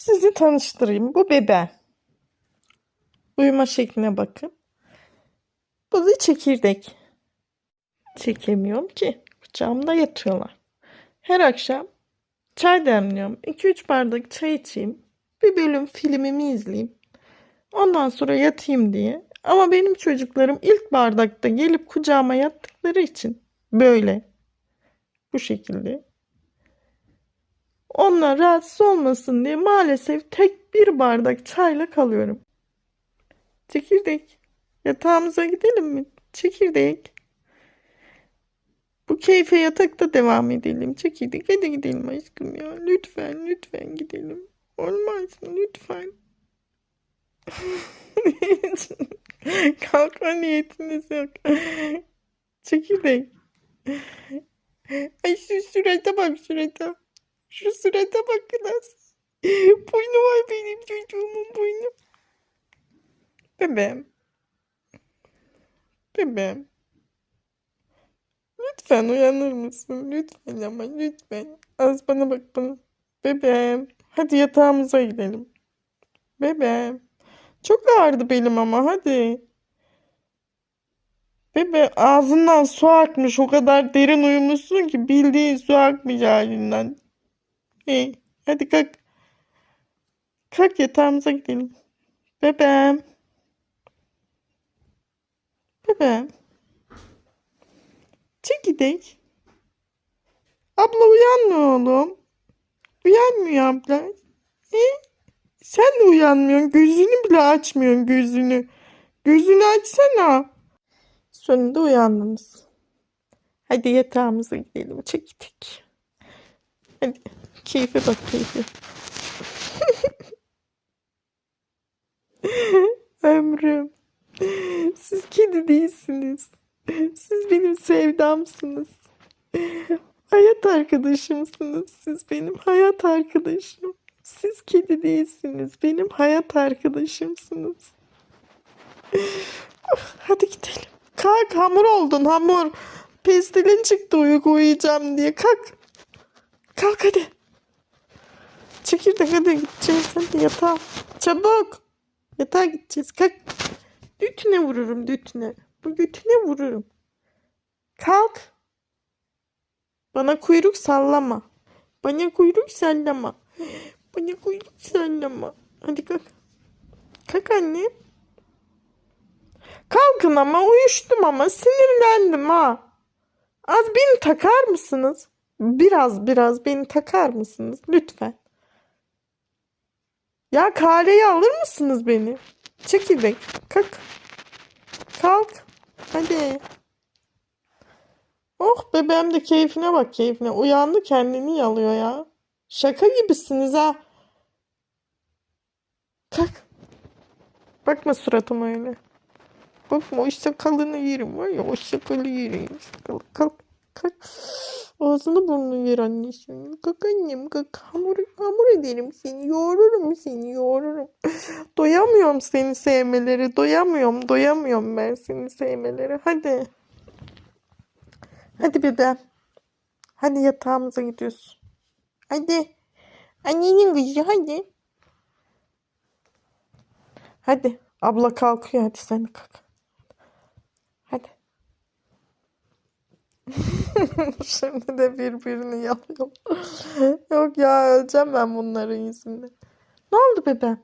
Sizi tanıştırayım. Bu bebe. Uyuma şekline bakın. Bu da çekirdek. Çekemiyorum ki. Kucağımda yatıyorlar. Her akşam çay demliyorum. 2-3 bardak çay içeyim. Bir bölüm filmimi izleyeyim. Ondan sonra yatayım diye. Ama benim çocuklarım ilk bardakta gelip kucağıma yattıkları için böyle. Bu şekilde. Onlar rahatsız olmasın diye maalesef tek bir bardak çayla kalıyorum. Çekirdek. Yatağımıza gidelim mi? Çekirdek. Bu keyfe yatakta devam edelim. Çekirdek. Hadi gidelim aşkım ya. Lütfen lütfen gidelim. Olmaz mı? Lütfen. Kalkma niyetiniz yok. Çekirdek. Ay şu surata bak surata. Şu surata bakınız. Boynu var benim çocuğumun boynu. Bebeğim. Bebeğim. Lütfen uyanır mısın? Lütfen ama lütfen. Az bana bak bana. Bebeğim. Hadi yatağımıza gidelim. Bebeğim. Çok ağrıdı belim ama hadi. Bebe ağzından su akmış. O kadar derin uyumuşsun ki bildiğin su akmış halinden. Hey, hadi kalk. Kalk yatağımıza gidelim. Bebeğim. Bebeğim. Çek gidelim. Abla uyanmıyor oğlum. Uyanmıyor abla. E? Sen de uyanmıyorsun. Gözünü bile açmıyorsun gözünü. Gözünü açsana. Sonunda uyandınız. Hadi yatağımıza gidelim. Çektik. Hadi. Keyfe bak keyfe. Ömrüm. Siz kedi değilsiniz. Siz benim sevdamsınız. Hayat arkadaşımsınız. Siz benim hayat arkadaşım. Siz kedi değilsiniz. Benim hayat arkadaşımsınız. Hadi gidelim. Kalk hamur oldun hamur. Pestilin çıktı uyku uyuyacağım diye. Kalk. Kalk hadi. Çekirdek hadi gideceğiz. Hadi yatağa. Çabuk. Yatağa gideceğiz. Kalk. Dütüne vururum dütüne. Bu götüne vururum. Kalk. Bana kuyruk sallama. Bana kuyruk sallama. Bana kuyruk sallama. Hadi kalk. Kalk anne. Kalkın ama uyuştum ama sinirlendim ha. Az beni takar mısınız? Biraz biraz beni takar mısınız? Lütfen. Ya kareye alır mısınız beni? Çekirdek. Kalk. Kalk. Hadi. Oh bebeğim de keyfine bak keyfine. Uyandı kendini yalıyor ya. Şaka gibisiniz ha. Kalk. Bakma suratıma öyle. Bakma o sakalını yerim var ya o sakalı yerim. Kalk kalk. Ağzını burnunu yer anneciğim. Kalk annem kalk. Hamur, hamur ederim seni. Yoğururum seni yoğururum. doyamıyorum seni sevmeleri. Doyamıyorum doyamıyorum ben seni sevmeleri. Hadi. Hadi bebeğim. Hadi yatağımıza gidiyoruz. Hadi. Annenin kızı hadi. Hadi. Abla kalkıyor. Hadi sen de kalk. Hadi. Şimdi de birbirini yapıyor. Yok ya öleceğim ben bunların yüzünden. Ne oldu bebeğim?